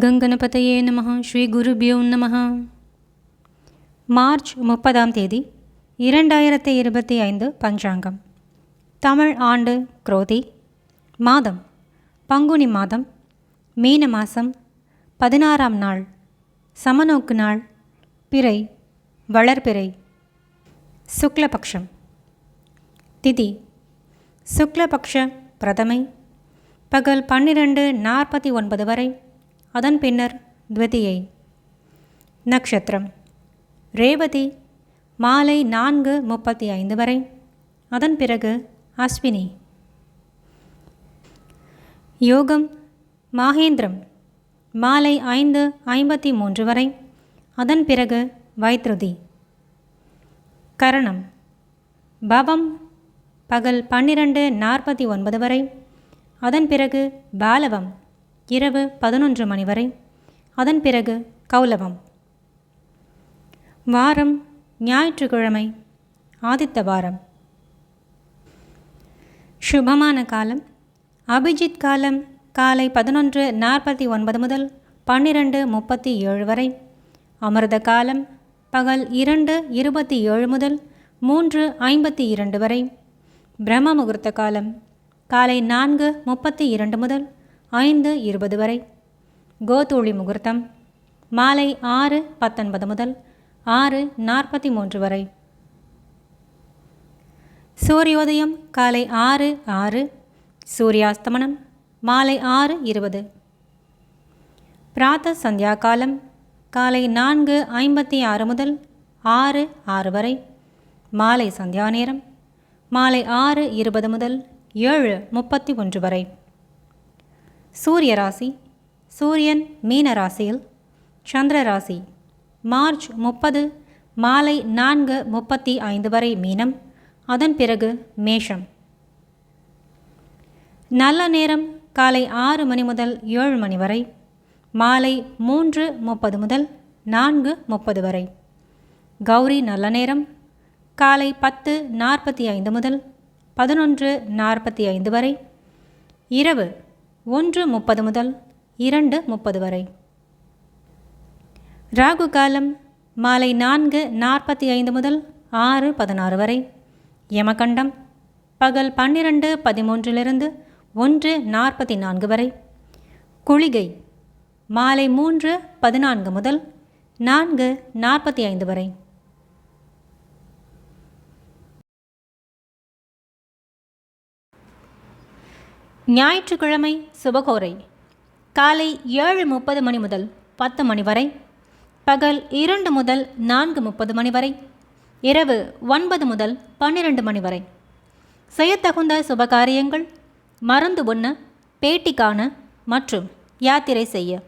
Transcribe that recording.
கங்கணபதையே நம ஸ்ரீ குருபியோ நம மார்ச் முப்பதாம் தேதி இரண்டாயிரத்தி இருபத்தி ஐந்து பஞ்சாங்கம். தமிழ் ஆண்டு குரோதி மாதம் பங்குனி மாதம் மீன மாதம் பதினாறாம் நாள் சமநோக்கு நாள் பிறை வளர்பிறை சுக்லபக்ஷம். திதி சுக்லபக்ஷ பிரதமை பகல் பன்னிரண்டு நாற்பத்தி ஒன்பது வரை. அதன் பின்னர் துவதியை. நட்சத்திரம் ரேவதி மாலை நான்கு முப்பத்தி ஐந்து வரை. அதன் பிறகு அஸ்வினி. யோகம் மாகேந்திரம். மாலை ஐந்து ஐம்பத்தி மூன்று வரை. அதன் பிறகு வைத்ருதி. கரணம். பவம் பகல் பன்னிரண்டு நாற்பத்தி ஒன்பது வரை. அதன் பிறகு பாலவம். இரவு பதினொன்று மணி வரை. அதன் பிறகு கௌலவம். வாரம் ஞாயிற்றுக்கிழமை ஆதித்த வாரம். சுபமான காலம். அபிஜித் காலம் காலை பதினொன்று நாற்பத்தி ஒன்பது முதல் பன்னிரண்டு முப்பத்தி ஏழு வரை. அமிர்த காலம் பகல் இரண்டு இருபத்தி ஏழு முதல் மூன்று ஐம்பத்தி இரண்டு வரை. பிரம்ம முகூர்த்த காலம் காலை நான்கு முப்பத்தி இரண்டு முதல் ஐந்து இருபது வரை. கோதூளி முகூர்த்தம். மாலை ஆறு பத்தொன்பது முதல் ஆறு நாற்பத்தி மூன்று வரை. சூரியோதயம் காலை ஆறு ஆறு. சூரியாஸ்தமனம் மாலை ஆறு இருபது. பிராத்த சந்தியா காலம் காலை நான்கு ஐம்பத்தி ஆறு முதல் ஆறு ஆறு வரை. மாலை சந்தியா நேரம் மாலை ஆறு இருபது முதல் ஏழு முப்பத்தி ஒன்று வரை. சூரிய ராசி சூரியன் மீன ராசியில் சந்திர ராசி மார்ச் முப்பது மாலை நான்கு முப்பத்தி ஐந்து வரை மீனம் அதன் பிறகு மேஷம். நல்ல நேரம் காலை ஆறு மணி முதல் ஏழு மணி வரை மாலை மூன்று முப்பது முதல் நான்கு முப்பது வரை. கௌரி நல்ல நேரம் காலை பத்து நாற்பத்தி ஐந்து முதல் பதினொன்று நாற்பத்தி ஐந்து வரை. இரவு ஒன்று முப்பது முதல் இரண்டு முப்பது வரை. ராகு காலம் மாலை நான்கு நாற்பத்தி ஐந்து முதல் ஆறு பதினாறு வரை. யமகண்டம் பகல் பன்னிரண்டு பதிமூன்றிலிருந்து ஒன்று நாற்பத்தி நான்கு வரை. குளிகை மாலை மூன்று பதினான்கு முதல் நான்கு நாற்பத்தி ஐந்து வரை. ஞாயிற்றுக்கிழமை சுபகோரை. காலை ஏழு முப்பது மணி முதல் பத்து மணி வரை பகல் இரண்டு முதல் நான்கு முப்பது மணி வரை இரவு ஒன்பது முதல் பன்னிரண்டு மணி வரை. செய்யத்தகுந்த சுபகாரியங்கள் மருந்து உண்ண பேட்டி காண மற்றும் யாத்திரை செய்ய.